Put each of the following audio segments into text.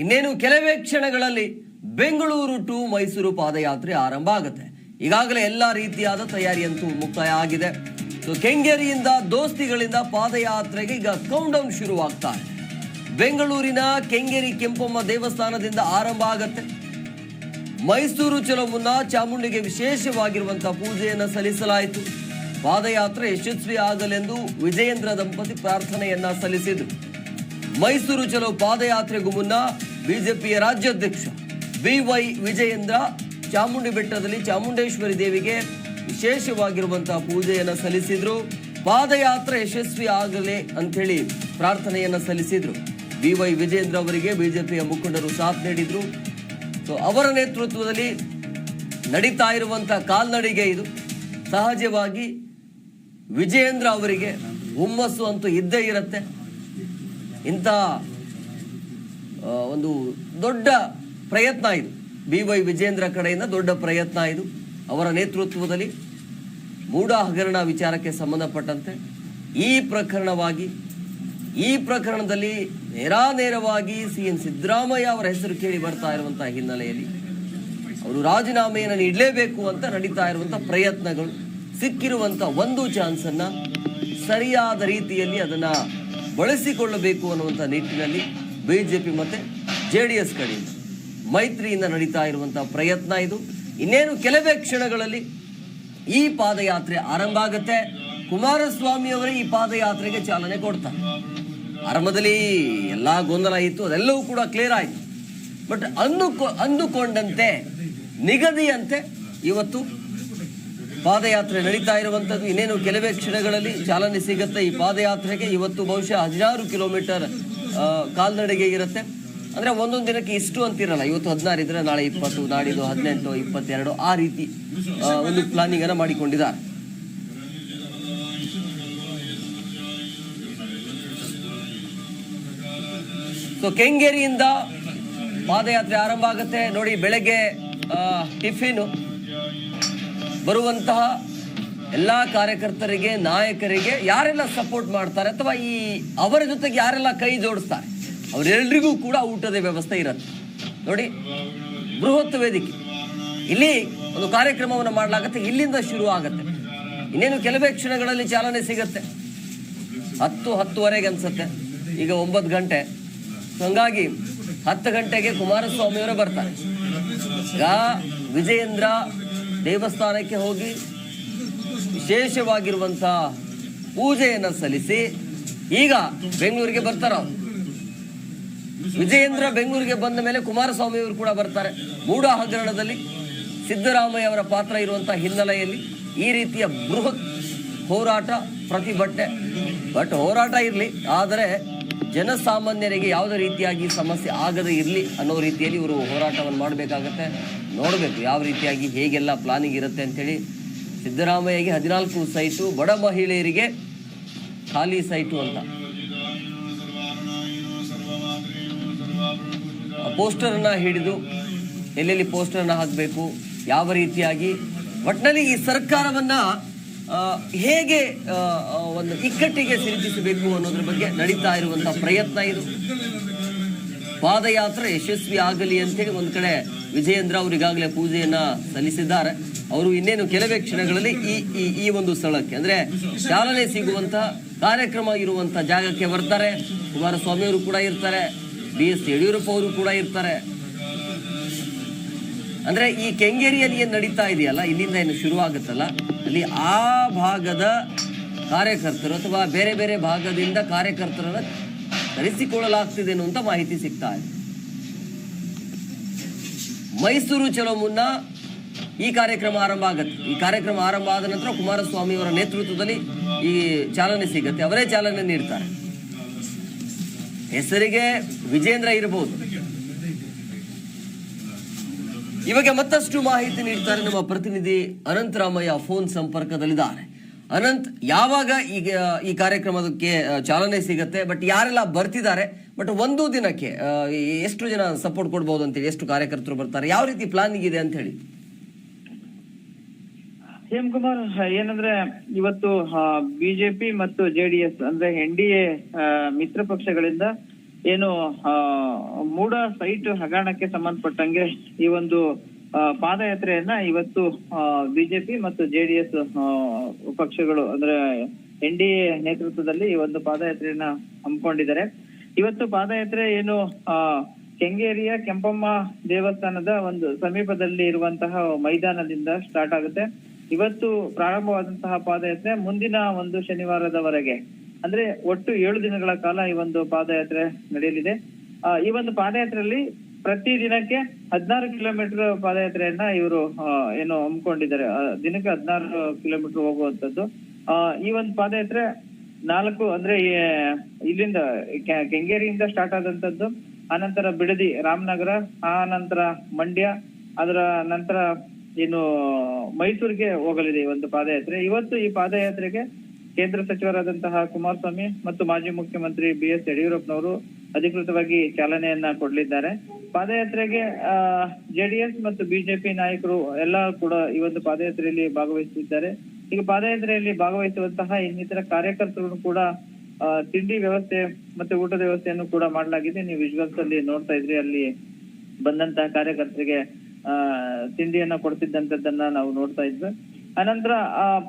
ಇನ್ನೇನು ಕೆಲವೇ ಕ್ಷಣಗಳಲ್ಲಿ ಬೆಂಗಳೂರು ಟು ಮೈಸೂರು ಪಾದಯಾತ್ರೆ ಆರಂಭ ಆಗುತ್ತೆ. ಈಗಾಗಲೇ ಎಲ್ಲಾ ರೀತಿಯಾದ ತಯಾರಿಯಂತೂ ಮುಕ್ತಾಯ ಆಗಿದೆ ಸೊ ಕೆಂಗೇರಿಯಿಂದ ದೋಸ್ತಿಗಳಿಂದ ಪಾದಯಾತ್ರೆಗೆ ಈಗ ಕೌಂಟೌನ್ ಶುರುವಾಗ್ತಾ ಇದೆ ಬೆಂಗಳೂರಿನ ಕೆಂಗೇರಿ ಕೆಂಪಮ್ಮ ದೇವಸ್ಥಾನದಿಂದ ಆರಂಭ ಆಗತ್ತೆ. ಮೈಸೂರು ಚಲೋ ಮುನ್ನ ಚಾಮುಂಡಿಗೆ ವಿಶೇಷವಾಗಿರುವಂತಹ ಪೂಜೆಯನ್ನು ಸಲ್ಲಿಸಲಾಯಿತು. ಪಾದಯಾತ್ರೆ ಯಶಸ್ವಿ ಆಗಲೆಂದು ವಿಜಯೇಂದ್ರ ದಂಪತಿ ಪ್ರಾರ್ಥನೆಯನ್ನ ಸಲ್ಲಿಸಿದರು. ಮೈಸೂರು ಚಲೋ ಪಾದಯಾತ್ರೆಗೂ ಮುನ್ನ ಬಿಜೆಪಿಯ ರಾಜ್ಯಾಧ್ಯಕ್ಷ ಬಿ ವೈ ವಿಜಯೇಂದ್ರ ಚಾಮುಂಡಿ ಬೆಟ್ಟದಲ್ಲಿ ಚಾಮುಂಡೇಶ್ವರಿ ದೇವಿಗೆ ವಿಶೇಷವಾಗಿರುವಂತಹ ಪೂಜೆಯನ್ನು ಸಲ್ಲಿಸಿದ್ರು. ಪಾದಯಾತ್ರೆ ಯಶಸ್ವಿ ಆಗಲಿ ಅಂಥೇಳಿ ಪ್ರಾರ್ಥನೆಯನ್ನು ಸಲ್ಲಿಸಿದ್ರು. ಬಿ ವೈ ವಿಜಯೇಂದ್ರ ಅವರಿಗೆ ಬಿಜೆಪಿಯ ಮುಖಂಡರು ಸಾಥ್ ನೀಡಿದ್ರು. ಸೊ ಅವರ ನೇತೃತ್ವದಲ್ಲಿ ನಡೀತಾ ಇರುವಂತಹ ಕಾಲ್ನಡಿಗೆ ಇದು. ಸಹಜವಾಗಿ ವಿಜಯೇಂದ್ರ ಅವರಿಗೆ ಹುಮ್ಮಸ್ಸು ಅಂತೂ ಇದ್ದೇ ಇರುತ್ತೆ. ಇಂಥ ಒಂದು ದೊಡ್ಡ ಪ್ರಯತ್ನ ಇದು. ಬಿ ವೈ ವಿಜೇಂದ್ರ ಕಡೆಯಿಂದ ದೊಡ್ಡ ಪ್ರಯತ್ನ ಇದು. ಅವರ ನೇತೃತ್ವದಲ್ಲಿ ಮೂಢ ಹಗರಣ ವಿಚಾರಕ್ಕೆ ಸಂಬಂಧಪಟ್ಟಂತೆ ಈ ಪ್ರಕರಣವಾಗಿ, ಈ ಪ್ರಕರಣದಲ್ಲಿ ನೇರಾನೇರವಾಗಿ ಸಿ ಎನ್ ಸಿದ್ದರಾಮಯ್ಯ ಅವರ ಹೆಸರು ಕೇಳಿ ಬರ್ತಾ ಇರುವಂತಹ ಹಿನ್ನೆಲೆಯಲ್ಲಿ ಅವರು ರಾಜೀನಾಮೆಯನ್ನು ನೀಡಲೇಬೇಕು ಅಂತ ನಡೀತಾ ಇರುವಂತಹ ಪ್ರಯತ್ನಗಳು ಸಿಕ್ಕಿರುವಂತ ಒಂದು ಚಾನ್ಸ್ ಅನ್ನ ಸರಿಯಾದ ರೀತಿಯಲ್ಲಿ ಅದನ್ನ ಬಳಸಿಕೊಳ್ಳಬೇಕು ಅನ್ನುವಂಥ ನಿಟ್ಟಿನಲ್ಲಿ ಬಿಜೆಪಿ ಮತ್ತು ಜೆ ಡಿ ಎಸ್ ಕಡೆಯಿಂದ ಮೈತ್ರಿಯಿಂದ ನಡೀತಾ ಇರುವಂಥ ಪ್ರಯತ್ನ ಇದು. ಇನ್ನೇನು ಕೆಲವೇ ಕ್ಷಣಗಳಲ್ಲಿ ಈ ಪಾದಯಾತ್ರೆ ಆರಂಭ ಆಗುತ್ತೆ. ಕುಮಾರಸ್ವಾಮಿ ಅವರೇ ಈ ಪಾದಯಾತ್ರೆಗೆ ಚಾಲನೆ ಕೊಡ್ತಾರೆ. ಆರಂಭದಲ್ಲಿ ಎಲ್ಲ ಗೊಂದಲ ಇತ್ತು, ಅದೆಲ್ಲವೂ ಕೂಡ ಕ್ಲಿಯರ್ ಆಯಿತು. ಬಟ್ ಅಂದುಕೊ, ಅಂದುಕೊಂಡಂತೆ, ನಿಗದಿಯಂತೆ ಇವತ್ತು ಪಾದಯಾತ್ರೆ ನಡೀತಾ ಇರುವಂಥದ್ದು. ಇನ್ನೇನು ಕೆಲವೇ ಕ್ಷಣಗಳಲ್ಲಿ ಚಾಲನೆ ಸಿಗುತ್ತೆ. ಈ ಪಾದಯಾತ್ರೆಗೆ ಇವತ್ತು ಬಹುಶಃ ಹದಿನಾರು ಕಿಲೋಮೀಟರ್ ಕಾಲ್ನಡೆಗೆ ಇರುತ್ತೆ. ಅಂದ್ರೆ ಒಂದೊಂದು ದಿನಕ್ಕೆ ಇಷ್ಟು ಅಂತಿರಲ್ಲ. ಇವತ್ತು ಹದಿನಾರು ಇದ್ರೆ ನಾಳೆ ಇಪ್ಪತ್ತು, ನಾಡಿದ್ದು ಹದಿನೆಂಟು, ಇಪ್ಪತ್ತೆರಡು ಆ ರೀತಿ ಒಂದು ಪ್ಲಾನಿಂಗ್ ಅನ್ನ ಮಾಡಿಕೊಂಡಿದ್ದಾರೆ. ಸೊ ಕೆಂಗೇರಿಯಿಂದ ಪಾದಯಾತ್ರೆ ಆರಂಭ ಆಗುತ್ತೆ. ನೋಡಿ, ಬೆಳಗ್ಗೆ ಟಿಫಿನು. ಬರುವಂತಹ ಎಲ್ಲ ಕಾರ್ಯಕರ್ತರಿಗೆ, ನಾಯಕರಿಗೆ ಯಾರೆಲ್ಲ ಸಪೋರ್ಟ್ ಮಾಡ್ತಾರೆ ಅಥವಾ ಈ ಅವರ ಜೊತೆಗೆ ಯಾರೆಲ್ಲ ಕೈ ಜೋಡಿಸ್ತಾರೆ ಅವರೆಲ್ಲರಿಗೂ ಕೂಡ ಊಟದ ವ್ಯವಸ್ಥೆ ಇರುತ್ತೆ. ನೋಡಿ, ಬೃಹತ್ ವೇದಿಕೆ. ಇಲ್ಲಿ ಒಂದು ಕಾರ್ಯಕ್ರಮವನ್ನು ಮಾಡಲಾಗುತ್ತೆ, ಇಲ್ಲಿಂದ ಶುರು ಆಗುತ್ತೆ. ಇನ್ನೇನು ಕೆಲವೇ ಕ್ಷಣಗಳಲ್ಲಿ ಚಾಲನೆ ಸಿಗುತ್ತೆ. ಹತ್ತು ಹತ್ತುವರೆಗೆ ಅನ್ಸುತ್ತೆ. ಈಗ ಒಂಬತ್ತು ಗಂಟೆ. ಹಂಗಾಗಿ ಹತ್ತು ಗಂಟೆಗೆ ಕುಮಾರಸ್ವಾಮಿಯವರು ಬರ್ತಾರೆ. ಈಗ ವಿಜಯೇಂದ್ರ ದೇವಸ್ಥಾನಕ್ಕೆ ಹೋಗಿ ವಿಶೇಷವಾಗಿರುವಂಥ ಪೂಜೆಯನ್ನು ಸಲ್ಲಿಸಿ ಈಗ ಬೆಂಗಳೂರಿಗೆ ಬರ್ತಾರ. ವಿಜಯೇಂದ್ರ ಬೆಂಗಳೂರಿಗೆ ಬಂದ ಮೇಲೆ ಕುಮಾರಸ್ವಾಮಿ ಅವರು ಕೂಡ ಬರ್ತಾರೆ ಮೂಢ ಹಗರಣದಲ್ಲಿ ಸಿದ್ದರಾಮಯ್ಯ ಅವರ ಪಾತ್ರ ಇರುವಂತಹ ಹಿನ್ನೆಲೆಯಲ್ಲಿ ಈ ರೀತಿಯ ಬೃಹತ್ ಹೋರಾಟ, ಪ್ರತಿಭಟನೆ ಬಟ್ ಹೋರಾಟ ಇರಲಿ, ಆದರೆ ಜನಸಾಮಾನ್ಯರಿಗೆ ಯಾವುದೇ ರೀತಿಯಾಗಿ ಸಮಸ್ಯೆ ಆಗದೇ ಇರಲಿ ಅನ್ನೋ ರೀತಿಯಲ್ಲಿ ಇವರು ಹೋರಾಟವನ್ನು ಮಾಡಬೇಕಾಗತ್ತೆ. ನೋಡಬೇಕು ಯಾವ ರೀತಿಯಾಗಿ ಹೇಗೆಲ್ಲ ಪ್ಲಾನಿಂಗ್ ಇರುತ್ತೆ ಅಂತೇಳಿ. ಸಿದ್ದರಾಮಯ್ಯಗೆ ಹದಿನಾಲ್ಕು ಸೈಟು, ಬಡ ಮಹಿಳೆಯರಿಗೆ ಖಾಲಿ ಸೈಟು ಅಂತ. ಪೋಸ್ಟರನ್ನು ಹಿಡಿದು ಎಲ್ಲೆಲ್ಲಿ ಪೋಸ್ಟರ್ನ ಹಾಕಬೇಕು, ಯಾವ ರೀತಿಯಾಗಿ. ಒಟ್ಟಿನಲ್ಲಿ ಈ ಸರ್ಕಾರವನ್ನ ಹೇಗೆ ಒಂದು ಇಕ್ಕಟ್ಟಿಗೆ ಸಿಲುಕಿಸಬೇಕು ಅನ್ನೋದ್ರ ಬಗ್ಗೆ ನಡೀತಾ ಇರುವಂತಹ ಪ್ರಯತ್ನ ಇದು. ಪಾದಯಾತ್ರೆ ಯಶಸ್ವಿ ಆಗಲಿ ಅಂತೇಳಿ ಒಂದ್ ಕಡೆ ವಿಜಯೇಂದ್ರ ಅವರು ಈಗಾಗಲೇ ಪೂಜೆಯನ್ನ ಸಲ್ಲಿಸಿದ್ದಾರೆ. ಅವರು ಇನ್ನೇನು ಕೆಲವೇ ಕ್ಷಣಗಳಲ್ಲಿ ಈ ಈ ಈ ಒಂದು ಸ್ಥಳಕ್ಕೆ, ಅಂದ್ರೆ ಚಾಲನೆ ಸಿಗುವಂತ ಕಾರ್ಯಕ್ರಮ ಇರುವಂತ ಜಾಗಕ್ಕೆ ಬರ್ತಾರೆ. ಕುಮಾರಸ್ವಾಮಿ ಅವರು ಕೂಡ ಇರ್ತಾರೆ, ಬಿ ಎಸ್ ಯಡಿಯೂರಪ್ಪ ಅವರು ಕೂಡ ಇರ್ತಾರೆ. ಅಂದ್ರೆ ಈ ಕೆಂಗೇರಿಯಲ್ಲಿ ಏನು ನಡೀತಾ ಇದೆಯಲ್ಲ, ಇಲ್ಲಿಂದ ಏನು ಶುರು ಆಗುತ್ತಲ್ಲ ಅಲ್ಲಿ ಆ ಭಾಗದ ಕಾರ್ಯಕರ್ತರು ಅಥವಾ ಬೇರೆ ಬೇರೆ ಭಾಗದಿಂದ ಕಾರ್ಯಕರ್ತರನ್ನ ಕರೆಸಿಕೊಳ್ಳಲಾಗ್ತಿದೆ ಅನ್ನುವಂಥ ಮಾಹಿತಿ ಸಿಗ್ತಾ ಇದೆ. ಮೈಸೂರು ಚಲೋ ಮುನ್ನ ಈ ಕಾರ್ಯಕ್ರಮ ಆರಂಭ ಆಗುತ್ತೆ. ಈ ಕಾರ್ಯಕ್ರಮ ಆರಂಭ ಆದ ನಂತರ ಕುಮಾರಸ್ವಾಮಿ ಅವರ ನೇತೃತ್ವದಲ್ಲಿ ಈ ಚಾಲನೆ ಸಿಗತ್ತೆ. ಅವರೇ ಚಾಲನೆ ನೀಡ್ತಾರೆ. ಹೆಸರಿಗೆ ವಿಜೇಂದ್ರ ಇರಬಹುದು ಇವಾಗ ಮತ್ತಷ್ಟು ಮಾಹಿತಿ ನೀಡ್ತಾರೆ ನಮ್ಮ ಪ್ರತಿನಿಧಿ ಅನಂತರಾಮಯ್ಯ ಫೋನ್ ಸಂಪರ್ಕದಲ್ಲಿದ್ದಾರೆ. ಅನಂತ್, ಯಾವಾಗ ಈಗ ಈ ಕಾರ್ಯಕ್ರಮಕ್ಕೆ ಚಾಲನೆ ಸಿಗತ್ತೆ? ಬಟ್ ಯಾರೆಲ್ಲ ಬರ್ತಿದ್ದಾರೆ? ಬಟ್ ಒಂದು ದಿನಕ್ಕೆ ಎಷ್ಟು ಜನ ಸಪೋರ್ಟ್ ಕೊಡ್ಬೋದು ಅಂತೇಳಿ, ಎಷ್ಟು ಕಾರ್ಯಕರ್ತರು ಬರ್ತಾರೆ? ಯಾವ ರೀತಿ ಪ್ಲಾನಿಂಗ್ ಇದೆ ಅಂತ ಹೇಳಿ. ಹೇಮ್ ಕುಮಾರ್, ಏನಂದ್ರೆ ಇವತ್ತು ಬಿಜೆಪಿ ಮತ್ತು ಜೆಡಿಎಸ್ ಅಂದ್ರೆ ಎನ್ ಡಿ ಎ ಮಿತ್ರ ಪಕ್ಷಗಳಿಂದ ಏನು ಮೂಡ ಸೈಟ್ ಹಗರಣಕ್ಕೆ ಸಂಬಂಧಪಟ್ಟಂಗೆ ಈ ಒಂದು ಪಾದಯಾತ್ರೆಯನ್ನ ಇವತ್ತು ಬಿಜೆಪಿ ಮತ್ತು ಜೆಡಿಎಸ್ ಪಕ್ಷಗಳು, ಅಂದ್ರೆ ಎನ್ ಡಿ ಎ ನೇತೃತ್ವದಲ್ಲಿ ಈ ಒಂದು ಪಾದಯಾತ್ರೆಯನ್ನ ಹಮ್ಮಿಕೊಂಡಿದ್ದಾರೆ. ಇವತ್ತು ಪಾದಯಾತ್ರೆ ಏನು, ಆ, ಕೆಂಗೇರಿಯ ಕೆಂಪಮ್ಮ ದೇವಸ್ಥಾನದ ಒಂದು ಸಮೀಪದಲ್ಲಿ ಇರುವಂತಹ ಮೈದಾನದಿಂದ ಸ್ಟಾರ್ಟ್ ಆಗುತ್ತೆ. ಇವತ್ತು ಪ್ರಾರಂಭವಾದಂತಹ ಪಾದಯಾತ್ರೆ ಮುಂದಿನ ಒಂದು ಶನಿವಾರದವರೆಗೆ. ಅಂದ್ರೆ ಒಟ್ಟು ಏಳು ದಿನಗಳ ಕಾಲ ಈ ಒಂದು ಪಾದಯಾತ್ರೆ ನಡೆಯಲಿದೆ. ಈ ಒಂದು ಪಾದಯಾತ್ರೆಯಲ್ಲಿ ಪ್ರತಿ ದಿನಕ್ಕೆ ಹದಿನಾರು ಕಿಲೋಮೀಟರ್ ಪಾದಯಾತ್ರೆಯನ್ನ ಇವರು ಏನು ಹಮ್ಮಿಕೊಂಡಿದ್ದಾರೆ. ದಿನಕ್ಕೆ ಹದಿನಾರು ಕಿಲೋಮೀಟರ್ ಹೋಗುವಂತದ್ದು ಈ ಒಂದು ಪಾದಯಾತ್ರೆ ನಾಲ್ಕು ಅಂದ್ರೆ ಇಲ್ಲಿಂದ ಕೆಂಗೇರಿಯಿಂದ ಸ್ಟಾರ್ಟ್ ಆದಂತದ್ದು ಆನಂತರ ಬಿಡದಿ, ರಾಮನಗರ ಆ ನಂತರ ಮಂಡ್ಯ, ಅದರ ನಂತರ ಏನು ಮೈಸೂರಿಗೆ ಹೋಗಲಿದೆ ಈ ಒಂದು ಪಾದಯಾತ್ರೆ. ಇವತ್ತು ಈ ಪಾದಯಾತ್ರೆಗೆ ಕೇಂದ್ರ ಸಚಿವರಾದಂತಹ ಕುಮಾರಸ್ವಾಮಿ ಮತ್ತು ಮಾಜಿ ಮುಖ್ಯಮಂತ್ರಿ ಬಿ ಎಸ್ ಯಡಿಯೂರಪ್ಪನವರು ಅಧಿಕೃತವಾಗಿ ಚಾಲನೆಯನ್ನ ಕೊಡಲಿದ್ದಾರೆ. ಪಾದಯಾತ್ರೆಗೆ ಜೆಡಿಎಸ್ ಮತ್ತು ಬಿಜೆಪಿ ನಾಯಕರು ಎಲ್ಲ ಕೂಡ ಈ ಒಂದು ಪಾದಯಾತ್ರೆಯಲ್ಲಿ ಭಾಗವಹಿಸುತ್ತಿದ್ದಾರೆ. ಈಗ ಪಾದಯಾತ್ರೆಯಲ್ಲಿ ಭಾಗವಹಿಸುವಂತಹ ಇನ್ನಿತರ ಕಾರ್ಯಕರ್ತರು ಕೂಡ ತಿಂಡಿ ವ್ಯವಸ್ಥೆ ಮತ್ತೆ ಊಟದ ವ್ಯವಸ್ಥೆಯನ್ನು ಕೂಡ ಮಾಡಲಾಗಿದೆ. ನೀವು ವಿಜುವಲ್ಸ್ ಅಲ್ಲಿ ನೋಡ್ತಾ ಇದ್ರಿ, ಅಲ್ಲಿ ಬಂದಂತಹ ಕಾರ್ಯಕರ್ತರಿಗೆ, ಆ, ತಿಂಡಿಯನ್ನ ಕೊಡ್ತಿದ್ದಂತದ್ದನ್ನ ನಾವು ನೋಡ್ತಾ ಇದ್ವಿ. ಅನಂತರ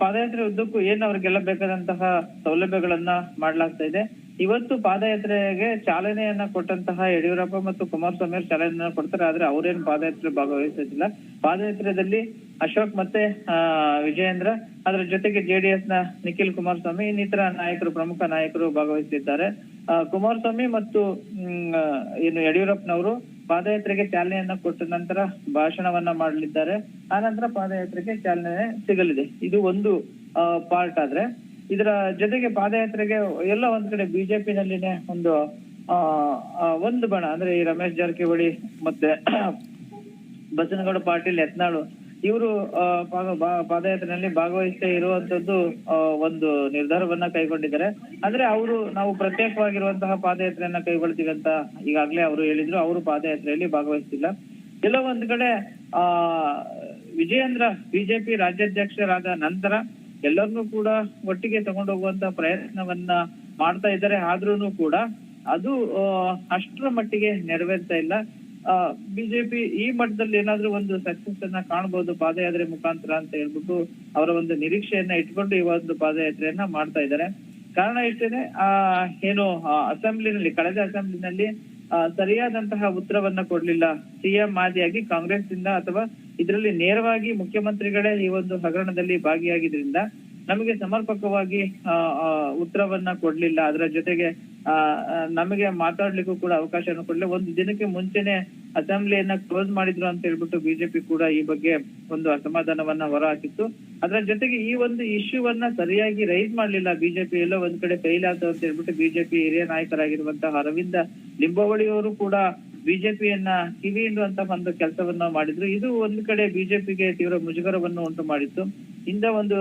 ಪಾದಯಾತ್ರೆ ಉದ್ದಕ್ಕೂ ಏನ್ ಅವ್ರಿಗೆಲ್ಲ ಬೇಕಾದಂತಹ ಸೌಲಭ್ಯಗಳನ್ನ ಮಾಡ್ಲಾಗ್ತಾ ಇದೆ. ಇವತ್ತು ಪಾದಯಾತ್ರೆಗೆ ಚಾಲನೆಯನ್ನ ಕೊಟ್ಟಂತಹ ಯಡಿಯೂರಪ್ಪ ಮತ್ತು ಕುಮಾರಸ್ವಾಮಿ ಅವರು ಚಾಲನೆಯನ್ನ ಕೊಡ್ತಾರೆ, ಆದ್ರೆ ಅವ್ರೇನ್ ಪಾದಯಾತ್ರೆ ಭಾಗವಹಿಸುತ್ತಿಲ್ಲ ಪಾದಯಾತ್ರೆಯಲ್ಲಿ ಅಶೋಕ್ ಮತ್ತೆ ವಿಜಯೇಂದ್ರ, ಅದರ ಜೊತೆಗೆ ಜೆಡಿಎಸ್ನ ನಿಖಿಲ್ ಕುಮಾರಸ್ವಾಮಿ, ಇನ್ನಿತರ ನಾಯಕರು, ಪ್ರಮುಖ ನಾಯಕರು ಭಾಗವಹಿಸಿದ್ದಾರೆ. ಕುಮಾರಸ್ವಾಮಿ ಮತ್ತು ಏನು ಯಡಿಯೂರಪ್ಪನವರು ಪಾದಯಾತ್ರೆಗೆ ಚಾಲನೆಯನ್ನ ಕೊಟ್ಟ ನಂತರ ಭಾಷಣವನ್ನ ಮಾಡಲಿದ್ದಾರೆ. ಆ ನಂತರ ಪಾದಯಾತ್ರೆಗೆ ಚಾಲನೆ ಸಿಗಲಿದೆ. ಇದು ಒಂದು ಪಾರ್ಟ್ ಆದ್ರೆ. ಇದರ ಜೊತೆಗೆ ಪಾದಯಾತ್ರೆಗೆ ಎಲ್ಲ ಒಂದ್ ಕಡೆ ಬಿಜೆಪಿನಲ್ಲಿನೇ ಒಂದು ಒಂದು ಬಣ. ಅಂದ್ರೆ ಈ ರಮೇಶ್ ಜಾರಕಿಹೊಳಿ ಮತ್ತೆ ಬಸನಗೌಡ ಪಾಟೀಲ್ ಯತ್ನಾಳು ಇವರು ಪಾದಯಾತ್ರೆಯಲ್ಲಿ ಭಾಗವಹಿಸದೇ ಇರುವಂತದ್ದು ಒಂದು ನಿರ್ಧಾರವನ್ನ ಕೈಗೊಂಡಿದ್ದಾರೆ. ಅಂದ್ರೆ ಅವರು, ನಾವು ಪ್ರತ್ಯೇಕವಾಗಿರುವಂತಹ ಪಾದಯಾತ್ರೆಯನ್ನ ಕೈಗೊಳ್ತೀವಿ ಅಂತ ಈಗಾಗ್ಲೇ ಅವರು ಹೇಳಿದ್ರು. ಅವರು ಪಾದಯಾತ್ರೆಯಲ್ಲಿ ಭಾಗವಹಿಸ್ತಿಲ್ಲ. ಎಲ್ಲೋ ಕಡೆ, ಆ, ವಿಜಯೇಂದ್ರ ಬಿಜೆಪಿ ರಾಜ್ಯಾಧ್ಯಕ್ಷರಾದ ನಂತರ ಎಲ್ಲರನ್ನೂ ಕೂಡ ಒಟ್ಟಿಗೆ ತಗೊಂಡು ಹೋಗುವಂತ ಪ್ರಯತ್ನವನ್ನ ಮಾಡ್ತಾ ಇದ್ದಾರೆ. ಆದ್ರೂನು ಕೂಡ ಅದು ಅಷ್ಟರ ಮಟ್ಟಿಗೆ ನೆರವೇರ್ತಾ ಇಲ್ಲ. ಬಿಜೆಪಿ ಈ ಮಟ್ಟದಲ್ಲಿ ಏನಾದ್ರೂ ಒಂದು ಸಕ್ಸಸ್ ಅನ್ನ ಕಾಣಬಹುದು ಪಾದಯಾತ್ರೆ ಮುಖಾಂತರ ಅಂತ ಹೇಳ್ಬಿಟ್ಟು ಅವರ ಒಂದು ನಿರೀಕ್ಷೆಯನ್ನ ಇಟ್ಕೊಂಡು ಈ ಒಂದು ಪಾದಯಾತ್ರೆಯನ್ನ ಮಾಡ್ತಾ ಇದ್ದಾರೆ. ಕಾರಣ ಇಷ್ಟೇನೆ, ಆ, ಏನು ಅಸೆಂಬ್ಲಿನಲ್ಲಿ, ಕಳೆದ ಅಸೆಂಬ್ಲಿನಲ್ಲಿ ಸರಿಯಾದಂತಹ ಉತ್ತರವನ್ನ ಕೊಡ್ಲಿಲ್ಲ. ಸಿಎಂ ಆದಿಯಾಗಿ ಕಾಂಗ್ರೆಸ್ ಇಂದ ಅಥವಾ ಇದರಲ್ಲಿ ನೇರವಾಗಿ ಮುಖ್ಯಮಂತ್ರಿಗಳೇ ಈ ಒಂದು ಹಗರಣದಲ್ಲಿ ಭಾಗಿಯಾಗಿದ್ರಿಂದ ನಮಗೆ ಸಮರ್ಪಕವಾಗಿ ಉತ್ತರವನ್ನ ಕೊಡ್ಲಿಲ್ಲ. ಅದರ ಜೊತೆಗೆ ನಮಗೆ ಮಾತಾಡ್ಲಿಕ್ಕೂ ಕೂಡ ಅವಕಾಶವನ್ನು ಕೊಡ್ಲಿಲ್ಲ. ಒಂದು ದಿನಕ್ಕೆ ಮುಂಚೆನೆ ಅಸೆಂಬ್ಲಿಯನ್ನ ಕ್ಲೋಸ್ ಮಾಡಿದ್ರು ಅಂತ ಹೇಳ್ಬಿಟ್ಟು ಬಿಜೆಪಿ ಕೂಡ ಈ ಬಗ್ಗೆ ಒಂದು ಅಸಮಾಧಾನವನ್ನ ಹೊರಹಾಕಿತ್ತು. ಅದರ ಜೊತೆಗೆ ಈ ಒಂದು ಇಶ್ಯೂವನ್ನ ಸರಿಯಾಗಿ ರೈಸ್ ಮಾಡ್ಲಿಲ್ಲ ಬಿಜೆಪಿ. ಎಲ್ಲೋ ಒಂದ್ ಕಡೆ ಫೈಲ್ ಆಯ್ತು ಅಂತ ಹೇಳ್ಬಿಟ್ಟು ಬಿಜೆಪಿ ಹಿರಿಯ ನಾಯಕರಾಗಿರುವಂತಹ ಅರವಿಂದ ಲಿಂಬಾವಳಿಯವರು ಕೂಡ ಬಿಜೆಪಿಯನ್ನ ಕಿವಿ ಇಡುವಂತಹ ಒಂದು ಕೆಲಸವನ್ನ ಮಾಡಿದ್ರು. ಇದು ಒಂದ್ ಕಡೆ ಬಿಜೆಪಿಗೆ ತೀವ್ರ ಮುಜುಗರವನ್ನು ಉಂಟು ಮಾಡಿತ್ತು. ಇಂದ ಒಂದು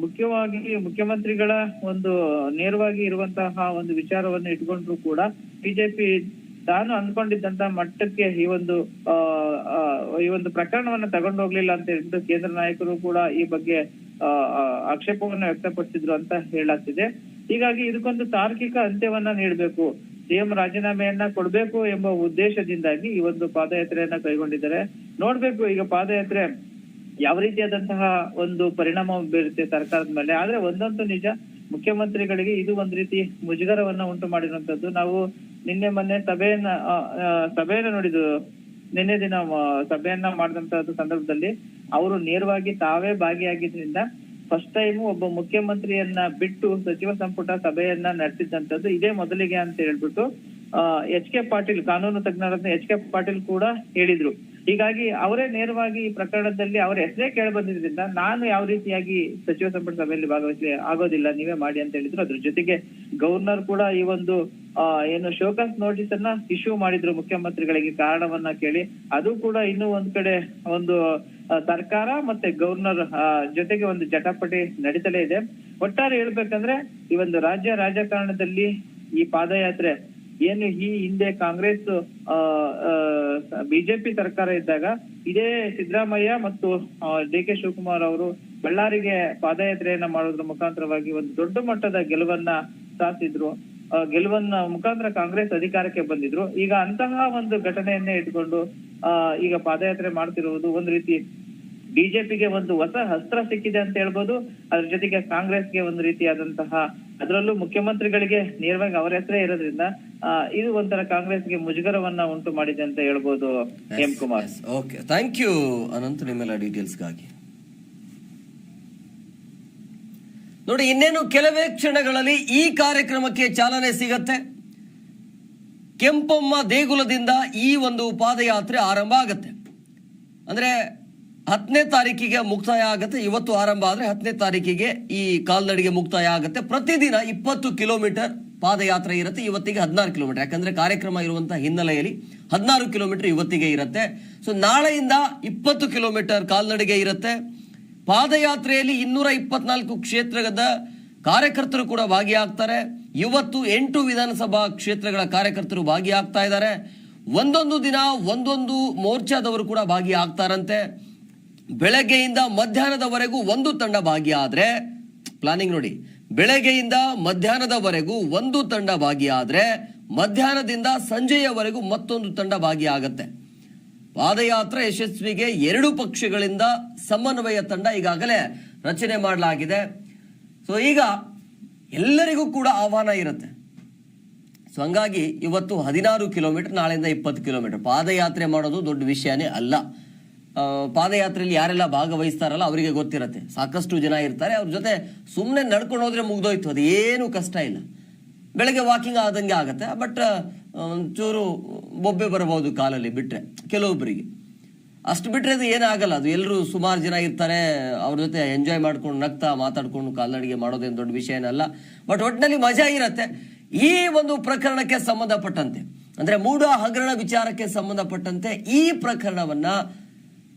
ಮುಖ್ಯವಾಗಿ ಮುಖ್ಯಮಂತ್ರಿಗಳ ಒಂದು ನೇರವಾಗಿ ಇರುವಂತಹ ಒಂದು ವಿಚಾರವನ್ನು ಇಟ್ಕೊಂಡ್ರು ಕೂಡ ಬಿಜೆಪಿ ತಾನು ಅಂದ್ಕೊಂಡಿದ್ದಂತ ಮಟ್ಟಕ್ಕೆ ಈ ಒಂದು ಆ, ಈ ಒಂದು ಪ್ರಕರಣವನ್ನ ತಗೊಂಡು ಹೋಗ್ಲಿಲ್ಲ ಅಂತ ಹೇಳ್ಬಿಟ್ಟು ಕೇಂದ್ರ ನಾಯಕರು ಕೂಡ ಈ ಬಗ್ಗೆ ಆಕ್ಷೇಪವನ್ನ ವ್ಯಕ್ತಪಡಿಸಿದ್ರು ಅಂತ ಹೇಳಾಗ್ತಿದೆ ಹೀಗಾಗಿ ಇದಕ್ಕೊಂದು ತಾರ್ಕಿಕ ಅಂತ್ಯವನ್ನ ನೀಡಬೇಕು. ಸಿಎಂ ರಾಜೀನಾಮೆಯನ್ನ ಕೊಡ್ಬೇಕು ಎಂಬ ಉದ್ದೇಶದಿಂದಾಗಿ ಈ ಒಂದು ಪಾದಯಾತ್ರೆಯನ್ನ ಕೈಗೊಂಡಿದ್ದಾರೆ. ನೋಡ್ಬೇಕು ಈಗ ಪಾದಯಾತ್ರೆ ಯಾವ ರೀತಿಯಾದಂತಹ ಒಂದು ಪರಿಣಾಮ ಬೀರುತ್ತೆ ಸರ್ಕಾರದ ಮೇಲೆ? ಆದ್ರೆ ಒಂದಂತೂ ನಿಜ, ಮುಖ್ಯಮಂತ್ರಿಗಳಿಗೆ ಇದು ಒಂದ್ ರೀತಿ ಮುಜುಗರವನ್ನ ಉಂಟು ಮಾಡಿರುವಂತದ್ದು. ನಾವು ನಿನ್ನೆ ಮೊನ್ನೆ ಸಭೆಯನ್ನ ಸಭೆಯನ್ನ ನೋಡಿದ್ದು. ನಿನ್ನೆ ದಿನ ಸಭೆಯನ್ನ ಮಾಡಿದಂತ ಸಂದರ್ಭದಲ್ಲಿ ಅವರು ನೇರವಾಗಿ ತಾವೇ ಭಾಗಿಯಾಗಿದ್ರಿಂದ ಫಸ್ಟ್ ಟೈಮ್ ಒಬ್ಬ ಮುಖ್ಯಮಂತ್ರಿಯನ್ನ ಬಿಟ್ಟು ಸಚಿವ ಸಂಪುಟ ಸಭೆಯನ್ನ ನಡೆಸಿದಂತದ್ದು ಇದೇ ಮೊದಲಿಗೆ ಅಂತ ಹೇಳ್ಬಿಟ್ಟು ಎಚ್ ಕೆ ಪಾಟೀಲ್, ಕಾನೂನು ತಜ್ಞರಾದ ಎಚ್ ಕೆ ಪಾಟೀಲ್ ಕೂಡ ಹೇಳಿದ್ರು. ಹೀಗಾಗಿ ಅವರೇ ನೇರವಾಗಿ ಈ ಪ್ರಕರಣದಲ್ಲಿ ಅವರ ಹೆಸರೇ ಕೇಳಿ ನಾನು ಯಾವ ರೀತಿಯಾಗಿ ಸಚಿವ ಸಂಪುಟ ಸಭೆಯಲ್ಲಿ ಭಾಗವಹಿಸಲಿ ಆಗೋದಿಲ್ಲ, ನೀವೇ ಮಾಡಿ ಅಂತ ಹೇಳಿದ್ರು. ಅದ್ರ ಜೊತೆಗೆ ಗವರ್ನರ್ ಕೂಡ ಈ ಒಂದು ಏನು ಶೋಕಾಸ್ ನೋಟಿಸ್ ಅನ್ನ ಇಶ್ಯೂ ಮಾಡಿದ್ರು ಮುಖ್ಯಮಂತ್ರಿಗಳಿಗೆ ಕಾರಣವನ್ನ ಕೇಳಿ. ಅದು ಕೂಡ ಇನ್ನೂ ಒಂದ್ ಕಡೆ ಒಂದು ಸರ್ಕಾರ ಮತ್ತೆ ಗವರ್ನರ್ ಜೊತೆಗೆ ಒಂದು ಜಟಾಪಟಿ ನಡೀತಲೇ ಇದೆ. ಒಟ್ಟಾರೆ ಹೇಳ್ಬೇಕಂದ್ರೆ ಈ ಒಂದು ರಾಜ್ಯ ರಾಜಕಾರಣದಲ್ಲಿ ಈ ಪಾದಯಾತ್ರೆ ಏನು ಈ ಹಿಂದೆ ಕಾಂಗ್ರೆಸ್ ಬಿಜೆಪಿ ಸರ್ಕಾರ ಇದ್ದಾಗ ಇದೇ ಸಿದ್ದರಾಮಯ್ಯ ಮತ್ತು ಡಿ ಕೆ ಶಿವಕುಮಾರ್ ಅವರು ಬಳ್ಳಾರಿಗೆ ಪಾದಯಾತ್ರೆಯನ್ನ ಮಾಡೋದ್ರ ಮುಖಾಂತರವಾಗಿ ಒಂದು ದೊಡ್ಡ ಮಟ್ಟದ ಗೆಲುವನ್ನ ಸಾಧಿಸಿದ್ರು. ಗೆಲುವನ್ನ ಮುಖಾಂತರ ಕಾಂಗ್ರೆಸ್ ಅಧಿಕಾರಕ್ಕೆ ಬಂದಿದ್ರು. ಈಗ ಅಂತಹ ಒಂದು ಘಟನೆಯನ್ನೇ ಇಟ್ಕೊಂಡು ಈಗ ಪಾದಯಾತ್ರೆ ಮಾಡ್ತಿರುವುದು ಒಂದು ರೀತಿ ಬಿಜೆಪಿಗೆ ಒಂದು ಹೊಸ ಅಸ್ತ್ರ ಸಿಕ್ಕಿದೆ ಅಂತ ಹೇಳ್ಬೋದು. ಅದ್ರ ಜೊತೆಗೆ ಕಾಂಗ್ರೆಸ್ಗೆ ಒಂದು ರೀತಿಯಾದಂತಹ, ಅದರಲ್ಲೂ ಮುಖ್ಯಮಂತ್ರಿಗಳಿಗೆ ನೇರವಾಗಿ ಅವರ ಹೆಸರೇ ಇರೋದ್ರಿಂದ ಇದು ಒಂಥರ ಕಾಂಗ್ರೆಸ್ಗೆ ಮುಜುಗರವನ್ನ ಉಂಟು ಮಾಡಿದೆ ಅಂತ ಹೇಳ್ಬೋದು M Kumar. Okay thank you Anant ನಿಮ್ಮೆಲ್ಲ ಡೀಟೇಲ್ಸ್ಗಾಗಿ ನೋಡಿ ಇನ್ನೇನು ಕೆಲವೇ ಕ್ಷಣಗಳಲ್ಲಿ ಈ ಕಾರ್ಯಕ್ರಮಕ್ಕೆ ಚಾಲನೆ ಸಿಗತ್ತೆ. ಕೆಂಪಮ್ಮ ದೇಗುಲದಿಂದ ಈ ಒಂದು ಪಾದಯಾತ್ರೆ ಆರಂಭ ಆಗತ್ತೆ. ಅಂದ್ರೆ ಹತ್ತನೇ ತಾರೀಕಿಗೆ ಮುಕ್ತಾಯ ಆಗುತ್ತೆ ಇವತ್ತು ಆರಂಭ ಆದ್ರೆ ಹತ್ತನೇ ತಾರೀಕಿಗೆ ಈ ಕಾಲ್ನಡಿಗೆ ಮುಕ್ತಾಯ ಆಗುತ್ತೆ. ಪ್ರತಿದಿನ ಇಪ್ಪತ್ತು ಕಿಲೋಮೀಟರ್ ಪಾದಯಾತ್ರೆ ಇರುತ್ತೆ, ಇವತ್ತಿಗೆ ಹದಿನಾರು ಕಿಲೋಮೀಟರ್. ಯಾಕಂದರೆ ಕಾರ್ಯಕ್ರಮ ಇರುವಂಥ ಹಿನ್ನೆಲೆಯಲ್ಲಿ ಹದಿನಾರು ಕಿಲೋಮೀಟರ್ ಇವತ್ತಿಗೆ ಇರುತ್ತೆ. ಸೊ ನಾಳೆಯಿಂದ ಇಪ್ಪತ್ತು ಕಿಲೋಮೀಟರ್ ಕಾಲ್ನಡಿಗೆ ಇರುತ್ತೆ. ಪಾದಯಾತ್ರೆಯಲ್ಲಿ ಇನ್ನೂರ ಇಪ್ಪತ್ನಾಲ್ಕು ಕ್ಷೇತ್ರದ ಕಾರ್ಯಕರ್ತರು ಕೂಡ ಭಾಗಿಯಾಗ್ತಾರೆ. ಇವತ್ತು ಎಂಟು ವಿಧಾನಸಭಾ ಕ್ಷೇತ್ರಗಳ ಕಾರ್ಯಕರ್ತರು ಭಾಗಿಯಾಗ್ತಾ ಇದ್ದಾರೆ. ಒಂದೊಂದು ದಿನ ಒಂದೊಂದು ಮೋರ್ಚಾದವರು ಕೂಡ ಭಾಗಿಯಾಗ್ತಾರಂತೆ. ಬೆಳಗ್ಗೆಯಿಂದ ಮಧ್ಯಾಹ್ನದವರೆಗೂ ಒಂದು ತಂಡ ಭಾಗಿಯಾದ್ರೆ, ಪ್ಲಾನಿಂಗ್ ನೋಡಿ ಬೆಳಗ್ಗೆಯಿಂದ ಮಧ್ಯಾಹ್ನದವರೆಗೂ ಒಂದು ತಂಡ ಭಾಗಿಯಾದ್ರೆ ಮಧ್ಯಾಹ್ನದಿಂದ ಸಂಜೆಯವರೆಗೂ ಮತ್ತೊಂದು ತಂಡ ಭಾಗಿಯಾಗತ್ತೆ ಪಾದಯಾತ್ರೆ ಯಶಸ್ವಿಗೆ ಎರಡು ಪಕ್ಷಗಳಿಂದ ಸಮನ್ವಯ ತಂಡ ಈಗಾಗಲೇ ರಚನೆ ಮಾಡಲಾಗಿದೆ. ಸೊ ಈಗ ಎಲ್ಲರಿಗೂ ಕೂಡ ಆಹ್ವಾನ ಇರುತ್ತೆ. ಸೊ ಹಂಗಾಗಿ ಇವತ್ತು ಹದಿನಾರು ಕಿಲೋಮೀಟರ್, ನಾಳೆಯಿಂದ ಇಪ್ಪತ್ತು ಕಿಲೋಮೀಟರ್. ಪಾದಯಾತ್ರೆ ಮಾಡೋದು ದೊಡ್ಡ ವಿಷಯನೇ ಅಲ್ಲ. ಪಾದಯಾತ್ರೆಯಲ್ಲಿ ಯಾರೆಲ್ಲ ಭಾಗವಹಿಸ್ತಾರಲ್ಲ ಅವರಿಗೆ ಗೊತ್ತಿರತ್ತೆ. ಸಾಕಷ್ಟು ಜನ ಇರ್ತಾರೆ. ಅವ್ರ ಜೊತೆ ಸುಮ್ಮನೆ ನಡ್ಕೊಂಡು ಹೋದ್ರೆ ಮುಗ್ದೋಯ್ತು. ಅದು ಕಷ್ಟ ಇಲ್ಲ. ಬೆಳಗ್ಗೆ ವಾಕಿಂಗ್ ಆದಂಗೆ ಆಗುತ್ತೆ. ಬಟ್ ಒಂಚೂರು ಬೊಬ್ಬೆ ಬರಬಹುದು ಕಾಲಲ್ಲಿ ಬಿಟ್ರೆ, ಕೆಲವೊಬ್ಬರಿಗೆ. ಅಷ್ಟು ಬಿಟ್ರೆ ಅದು ಏನಾಗಲ್ಲ. ಅದು ಎಲ್ಲರೂ ಸುಮಾರು ಜನ ಇರ್ತಾರೆ. ಅವ್ರ ಜೊತೆ ಎಂಜಾಯ್ ಮಾಡ್ಕೊಂಡು, ನಗ್ತಾ ಮಾತಾಡ್ಕೊಂಡು, ಕಾಲ್ನಡಿಗೆ ಮಾಡೋದೇನು ದೊಡ್ಡ ವಿಷಯ ಏನಲ್ಲ. ಬಟ್ ಒಟ್ಟಿನಲ್ಲಿ ಮಜಾ ಇರತ್ತೆ. ಈ ಒಂದು ಪ್ರಕರಣಕ್ಕೆ ಸಂಬಂಧಪಟ್ಟಂತೆ, ಅಂದ್ರೆ ಮೂಢ ಹಗರಣ ವಿಚಾರಕ್ಕೆ ಸಂಬಂಧಪಟ್ಟಂತೆ ಈ ಪ್ರಕರಣವನ್ನ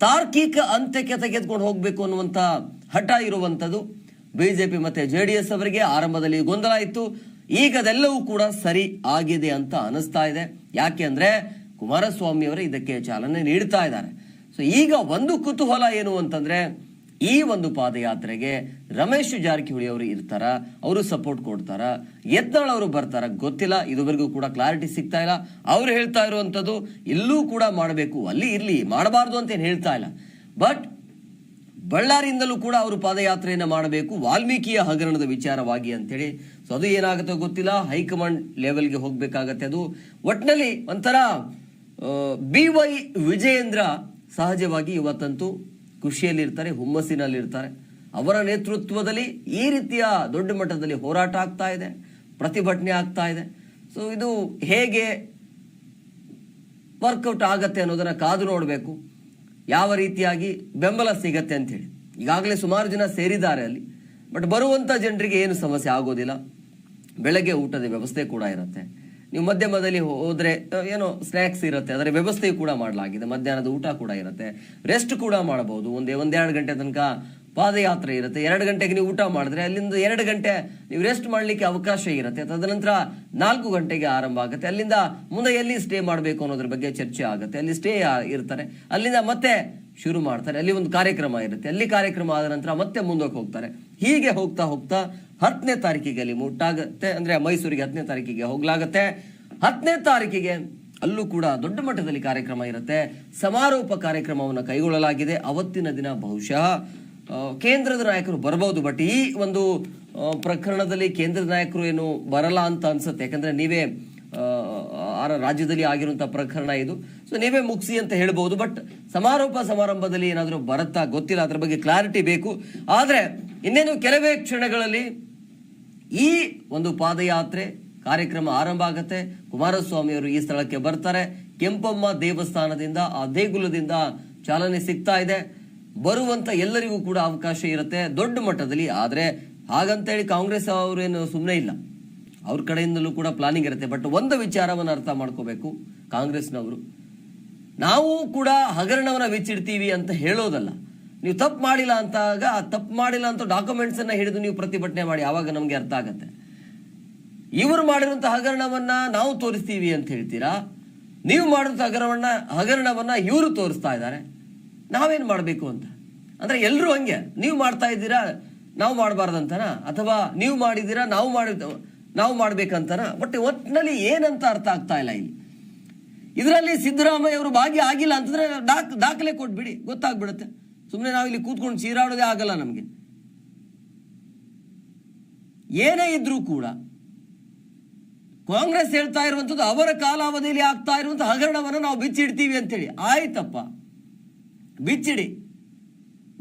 ತಾರ್ಕಿಕ ಅಂತ್ಯಕ್ಕೆ ತೆಗೆದುಕೊಂಡು ಹೋಗಬೇಕು ಅನ್ನುವಂಥ ಹಠ ಇರುವಂತದ್ದು ಬಿಜೆಪಿ ಮತ್ತೆ ಜೆ ಡಿ ಎಸ್ ಅವರಿಗೆ ಆರಂಭದಲ್ಲಿ ಗೊಂದಲ ಇತ್ತು ಈಗ ಅದೆಲ್ಲವೂ ಕೂಡ ಸರಿ ಆಗಿದೆ ಅಂತ ಅನಿಸ್ತಾ ಇದೆ. ಯಾಕೆ ಅಂದ್ರೆ ಕುಮಾರಸ್ವಾಮಿ ಅವರು ಇದಕ್ಕೆ ಚಾಲನೆ ನೀಡ್ತಾ ಇದ್ದಾರೆ. ಸೊ ಈಗ ಒಂದು ಕುತೂಹಲ ಏನು ಅಂತಂದ್ರೆ ಈ ಒಂದು ಪಾದಯಾತ್ರೆಗೆ ರಮೇಶ್ ಜಾರಕಿಹೊಳಿ ಅವರು ಇರ್ತಾರ, ಅವರು ಸಪೋರ್ಟ್ ಕೊಡ್ತಾರ ಯತ್ನಾಳ್ ಅವರು ಬರ್ತಾರ, ಗೊತ್ತಿಲ್ಲ, ಇದುವರೆಗೂ ಕೂಡ ಕ್ಲಾರಿಟಿ ಸಿಗ್ತಾ ಇಲ್ಲ. ಅವ್ರು ಹೇಳ್ತಾ ಇರುವಂತದ್ದು ಇಲ್ಲೂ ಕೂಡ ಮಾಡಬೇಕು, ಅಲ್ಲಿ ಇರ್ಲಿ, ಮಾಡಬಾರ್ದು ಅಂತ ಏನ್ ಹೇಳ್ತಾ ಇಲ್ಲ. ಬಟ್ ಬಳ್ಳಾರಿಯಿಂದಲೂ ಕೂಡ ಅವರು ಪಾದಯಾತ್ರೆಯನ್ನು ಮಾಡಬೇಕು, ವಾಲ್ಮೀಕಿಯ ಹಗರಣದ ವಿಚಾರವಾಗಿ ಅಂತೇಳಿ. ಸೊ ಅದು ಏನಾಗುತ್ತೋ ಗೊತ್ತಿಲ್ಲ, ಹೈಕಮಾಂಡ್ ಲೆವೆಲ್ಗೆ ಹೋಗಬೇಕಾಗತ್ತೆ ಅದು. ಒಟ್ನಲ್ಲಿ ಒಂಥರ ಬಿ ವೈ ವಿಜಯೇಂದ್ರ ಸಹಜವಾಗಿ ಇವತ್ತಂತೂ ಖುಷಿಯಲ್ಲಿರ್ತಾರೆ, ಹುಮ್ಮಸ್ಸಿನಲ್ಲಿರ್ತಾರೆ. ಅವರ ನೇತೃತ್ವದಲ್ಲಿ ಈ ರೀತಿಯ ದೊಡ್ಡ ಮಟ್ಟದಲ್ಲಿ ಹೋರಾಟ ಆಗ್ತಾ ಇದೆ, ಪ್ರತಿಭಟನೆ ಆಗ್ತಾ ಇದೆ. ಸೊ ಇದು ಹೇಗೆ ವರ್ಕೌಟ್ ಆಗತ್ತೆ ಅನ್ನೋದನ್ನು ಕಾದು ನೋಡಬೇಕು. ಯಾವ ರೀತಿಯಾಗಿ ಬೆಂಬಲ ಸಿಗತ್ತೆ ಅಂತೇಳಿ. ಈಗಾಗಲೇ ಸುಮಾರು ಜನ ಸೇರಿದ್ದಾರೆ ಅಲ್ಲಿ. ಬಟ್ ಬರುವಂಥ ಜನರಿಗೆ ಏನು ಸಮಸ್ಯೆ ಆಗೋದಿಲ್ಲ. ಬೆಳಗ್ಗೆ ಊಟದ ವ್ಯವಸ್ಥೆ ಕೂಡ ಇರುತ್ತೆ. ನೀವು ಮಧ್ಯಮದಲ್ಲಿ ಹೋದರೆ ಏನೋ ಸ್ನ್ಯಾಕ್ಸ್ ಇರುತ್ತೆ, ಅದರ ವ್ಯವಸ್ಥೆ ಕೂಡ ಮಾಡಲಾಗಿದೆ. ಮಧ್ಯಾಹ್ನದ ಊಟ ಕೂಡ ಇರುತ್ತೆ. ರೆಸ್ಟ್ ಕೂಡ ಮಾಡಬಹುದು. ಒಂದೇ, ಒಂದೆರಡು ಗಂಟೆ ತನಕ ಪಾದಯಾತ್ರೆ ಇರುತ್ತೆ. ಎರಡು ಗಂಟೆಗೆ ನೀವು ಊಟ ಮಾಡಿದ್ರೆ ಅಲ್ಲಿಂದ ಎರಡು ಗಂಟೆ ನೀವು ರೆಸ್ಟ್ ಮಾಡಲಿಕ್ಕೆ ಅವಕಾಶ ಇರುತ್ತೆ. ತದನಂತರ ನಾಲ್ಕು ಗಂಟೆಗೆ ಆರಂಭ ಆಗುತ್ತೆ. ಅಲ್ಲಿಂದ ಮುಂದೆ ಎಲ್ಲಿ ಸ್ಟೇ ಮಾಡಬೇಕು ಅನ್ನೋದ್ರ ಬಗ್ಗೆ ಚರ್ಚೆ ಆಗುತ್ತೆ. ಅಲ್ಲಿ ಸ್ಟೇ ಇರ್ತಾರೆ. ಅಲ್ಲಿಂದ ಮತ್ತೆ ಶುರು ಮಾಡ್ತಾರೆ. ಅಲ್ಲಿ ಒಂದು ಕಾರ್ಯಕ್ರಮ ಇರುತ್ತೆ. ಅಲ್ಲಿ ಕಾರ್ಯಕ್ರಮ ಆದ ನಂತರ ಮತ್ತೆ ಮುಂದಕ್ಕೆ ಹೋಗ್ತಾರೆ. ಹೀಗೆ ಹೋಗ್ತಾ ಹೋಗ್ತಾ ಹತ್ತನೇ ತಾರೀಕಿಗೆ ಅಲ್ಲಿ ಮುಟ್ಟಾಗತ್ತೆ. ಅಂದ್ರೆ ಮೈಸೂರಿಗೆ ಹತ್ತನೇ ತಾರೀಕಿಗೆ ಹೋಗ್ಲಾಗತ್ತೆ. ಹತ್ತನೇ ತಾರೀಕಿಗೆ ಅಲ್ಲೂ ಕೂಡ ದೊಡ್ಡ ಮಟ್ಟದಲ್ಲಿ ಕಾರ್ಯಕ್ರಮ ಇರುತ್ತೆ. ಸಮಾರೋಪ ಕಾರ್ಯಕ್ರಮವನ್ನು ಕೈಗೊಳ್ಳಲಾಗಿದೆ. ಅವತ್ತಿನ ದಿನ ಬಹುಶಃ ಕೇಂದ್ರದ ನಾಯಕರು ಬರಬಹುದು ಬಟ್ ಈ ಒಂದು ಪ್ರಕರಣದಲ್ಲಿ ಕೇಂದ್ರದ ನಾಯಕರು ಏನು ಬರಲ್ಲ ಅಂತ ಅನ್ಸುತ್ತೆ. ಯಾಕಂದ್ರೆ ನೀವೇ, ಆ ರಾಜ್ಯದಲ್ಲಿ ಆಗಿರುವಂತಹ ಪ್ರಕರಣ ಇದು. ಸೊ ನೀವೇ ಮುಗಿಸಿ ಅಂತ ಹೇಳಬಹುದು ಬಟ್ ಸಮಾರೋಪ ಸಮಾರಂಭದಲ್ಲಿ ಏನಾದರೂ ಬರುತ್ತಾ ಗೊತ್ತಿಲ್ಲ. ಅದ್ರ ಬಗ್ಗೆ ಕ್ಲಾರಿಟಿ ಬೇಕು. ಆದ್ರೆ ಇನ್ನೇನು ಕೆಲವೇ ಕ್ಷಣಗಳಲ್ಲಿ ಈ ಒಂದು ಪಾದಯಾತ್ರೆ ಕಾರ್ಯಕ್ರಮ ಆರಂಭ ಆಗುತ್ತೆ. ಕುಮಾರಸ್ವಾಮಿ ಅವರು ಈ ಸ್ಥಳಕ್ಕೆ ಬರ್ತಾರೆ. ಕೆಂಪಮ್ಮ ದೇವಸ್ಥಾನದಿಂದ, ಆ ದೇಗುಲದಿಂದ ಚಾಲನೆ ಸಿಗ್ತಾ ಇದೆ. ಬರುವಂತ ಎಲ್ಲರಿಗೂ ಕೂಡ ಅವಕಾಶ ಇರುತ್ತೆ ದೊಡ್ಡ ಮಟ್ಟದಲ್ಲಿ. ಆದ್ರೆ ಹಾಗಂತೇಳಿ ಕಾಂಗ್ರೆಸ್ ಅವರೇನು ಸುಮ್ಮನೆ ಇಲ್ಲ. ಅವ್ರ ಕಡೆಯಿಂದಲೂ ಕೂಡ ಪ್ಲಾನಿಂಗ್ ಇರುತ್ತೆ. ಬಟ್ ಒಂದು ವಿಚಾರವನ್ನು ಅರ್ಥ ಮಾಡ್ಕೋಬೇಕು ಕಾಂಗ್ರೆಸ್ನವರು. ನಾವು ಕೂಡ ಹಗರಣವನ್ನು ಬಿಚ್ಚಿಡ್ತೀವಿ ಅಂತ ಹೇಳೋದಲ್ಲ. ನೀವು ತಪ್ಪು ಮಾಡಿಲ್ಲ ಅಂತಾಗ ಆ ತಪ್ಪು ಮಾಡಿಲ್ಲ ಅಂತ ಡಾಕ್ಯುಮೆಂಟ್ಸ್ ಅನ್ನ ಹಿಡಿದು ನೀವು ಪ್ರತಿಭಟನೆ ಮಾಡಿ ಆವಾಗ ನಮಗೆ ಅರ್ಥ ಆಗತ್ತೆ. ಇವರು ಮಾಡಿರುವಂಥ ಹಗರಣವನ್ನ ನಾವು ತೋರಿಸ್ತೀವಿ ಅಂತ ಹೇಳ್ತೀರಾ? ನೀವು ಮಾಡಿದಂಥ ಹಗರಣವನ್ನ ಹಗರಣವನ್ನ ಇವರು ತೋರಿಸ್ತಾ ಇದ್ದಾರೆ. ನಾವೇನು ಮಾಡಬೇಕು ಅಂತ? ಅಂದ್ರೆ ಎಲ್ಲರೂ ಹಂಗೆ. ನೀವು ಮಾಡ್ತಾ ಇದ್ದೀರಾ, ನಾವು ಮಾಡಬಾರ್ದಂತನಾ? ಅಥವಾ ನೀವು ಮಾಡಿದ್ದೀರಾ, ನಾವು ಮಾಡಿ ನಾವು ಮಾಡಬೇಕಂತನಾ? ಬಟ್ ಒಟ್ಟಿನಲ್ಲಿ ಏನಂತ ಅರ್ಥ ಆಗ್ತಾ ಇಲ್ಲ ಇಲ್ಲಿ. ಇದರಲ್ಲಿ ಸಿದ್ದರಾಮಯ್ಯ ಅವರು ಭಾಗಿ ಆಗಿಲ್ಲ ಅಂತಂದ್ರೆ ದಾಖ ದಾಖಲೆ ಕೊಟ್ಬಿಡಿ, ಗೊತ್ತಾಗ್ಬಿಡುತ್ತೆ. ಸುಮ್ಮನೆ ನಾವು ಇಲ್ಲಿ ಕೂತ್ಕೊಂಡು ಚೀರಾಡೋದೇ ಆಗಲ್ಲ ನಮಗೆ. ಏನೇ ಇದ್ರೂ ಕೂಡ ಕಾಂಗ್ರೆಸ್ ಹೇಳ್ತಾ ಇರುವಂಥದ್ದು ಅವರ ಕಾಲಾವಧಿಯಲ್ಲಿ ಆಗ್ತಾ ಇರುವಂತಹ ಹಗರಣವನ್ನು ನಾವು ಬಿಚ್ಚಿಡ್ತೀವಿ ಅಂತೇಳಿ. ಆಯ್ತಪ್ಪ. ಬಿಚ್ಚಿಡಿ.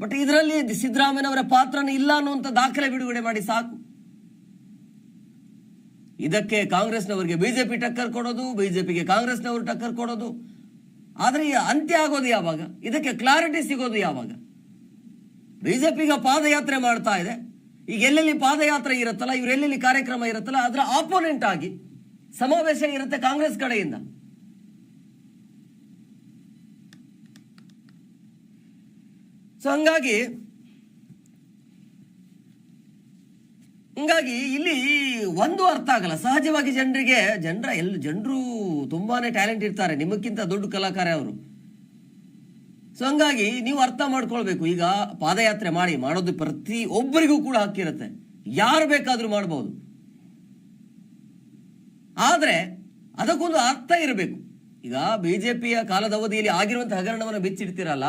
ಬಟ್ ಇದರಲ್ಲಿ ಸಿದ್ದರಾಮಯ್ಯನವರ ಪಾತ್ರನ ಇಲ್ಲ ಅನ್ನುವಂಥ ದಾಖಲೆ ಬಿಡುಗಡೆ ಮಾಡಿ ಸಾಕು. ಇದಕ್ಕೆ ಕಾಂಗ್ರೆಸ್ನವರಿಗೆ ಬಿಜೆಪಿ ಟಕ್ಕರ್ ಕೊಡೋದು, ಬಿಜೆಪಿಗೆ ಕಾಂಗ್ರೆಸ್ನವರು ಟಕ್ಕರ್ ಕೊಡೋದು. ಆದರೆ ಈ ಅಂತ್ಯ ಆಗೋದು ಯಾವಾಗ? ಇದಕ್ಕೆ ಕ್ಲಾರಿಟಿ ಸಿಗೋದು ಯಾವಾಗ? ಬಿಜೆಪಿಗೆ ಪಾದಯಾತ್ರೆ ಮಾಡ್ತಾ ಇದೆ. ಈಗ ಎಲ್ಲೆಲ್ಲಿ ಪಾದಯಾತ್ರೆ ಇರುತ್ತಲ್ಲ ಇವರೆಲ್ಲೆಲ್ಲಿ ಕಾರ್ಯಕ್ರಮ ಇರುತ್ತಲ್ಲ, ಅದರ ಆಪೋನೆಂಟ್ ಆಗಿ ಸಮಾವೇಶ ಇರುತ್ತೆ ಕಾಂಗ್ರೆಸ್ ಕಡೆಯಿಂದ. ಸೊ ಹಂಗಾಗಿ ಹಂಗಾಗಿ ಇಲ್ಲಿ ಒಂದು ಅರ್ಥ ಆಗಲ್ಲ. ಸಹಜವಾಗಿ ಜನರಿಗೆ, ಜನರ ಎಲ್ಲ ಜನರು ತುಂಬಾನೇ ಟ್ಯಾಲೆಂಟ್ ಇರ್ತಾರೆ. ನಿಮಗಿಂತ ದೊಡ್ಡ ಕಲಾಕಾರ ಅವರು ಸೊ ಹಂಗಾಗಿ ನೀವು ಅರ್ಥ ಮಾಡ್ಕೊಳ್ಬೇಕು. ಈಗ ಪಾದಯಾತ್ರೆ ಮಾಡಿ, ಮಾಡೋದು ಪ್ರತಿ ಒಬ್ಬರಿಗೂ ಕೂಡ ಹಕ್ಕಿರುತ್ತೆ. ಯಾರು ಬೇಕಾದ್ರೂ ಮಾಡಬಹುದು ಆದರೆ, ಅದಕ್ಕೊಂದು ಅರ್ಥ ಇರಬೇಕು. ಈಗ ಬಿಜೆಪಿಯ ಕಾಲದ ಅವಧಿಯಲ್ಲಿ ಆಗಿರುವಂತಹ ಹಗರಣವನ್ನು ಬಿಚ್ಚಿಡ್ತಿರಲ್ಲ?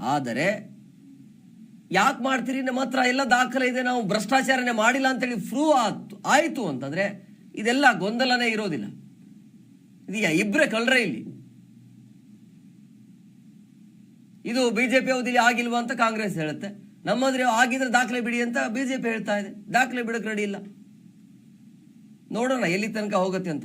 ಆದರೆ ಯಾಕೆ ಮಾಡ್ತೀರಿ? ನಮ್ಮ ಹತ್ರ ಎಲ್ಲ ದಾಖಲೆ ಇದೆ, ನಾವು ಭ್ರಷ್ಟಾಚಾರನೆ ಮಾಡಿಲ್ಲ ಅಂತೇಳಿ ಪ್ರೂವ್ ಆಯ್ತು ಆಯಿತು ಅಂತಂದ್ರೆ ಇದೆಲ್ಲ ಗೊಂದಲನೇ ಇರೋದಿಲ್ಲ. ಇದೀಗ ಇಬ್ಬರೇ ಕಳ್ರೆ ಇಲ್ಲಿ. ಇದು ಬಿಜೆಪಿ ಅವಧಿಲಿ ಆಗಿಲ್ವಾ ಅಂತ ಕಾಂಗ್ರೆಸ್ ಹೇಳುತ್ತೆ. ನಮ್ಮದ್ರೆ ಆಗಿದ್ರೆ ದಾಖಲೆ ಬಿಡಿ ಅಂತ ಬಿಜೆಪಿ ಹೇಳ್ತಾ ಇದೆ. ದಾಖಲೆ ಬಿಡಕ್ ರೆಡಿ ಇಲ್ಲ. ನೋಡೋಣ ಎಲ್ಲಿ ತನಕ ಹೋಗುತ್ತೆ ಅಂತ.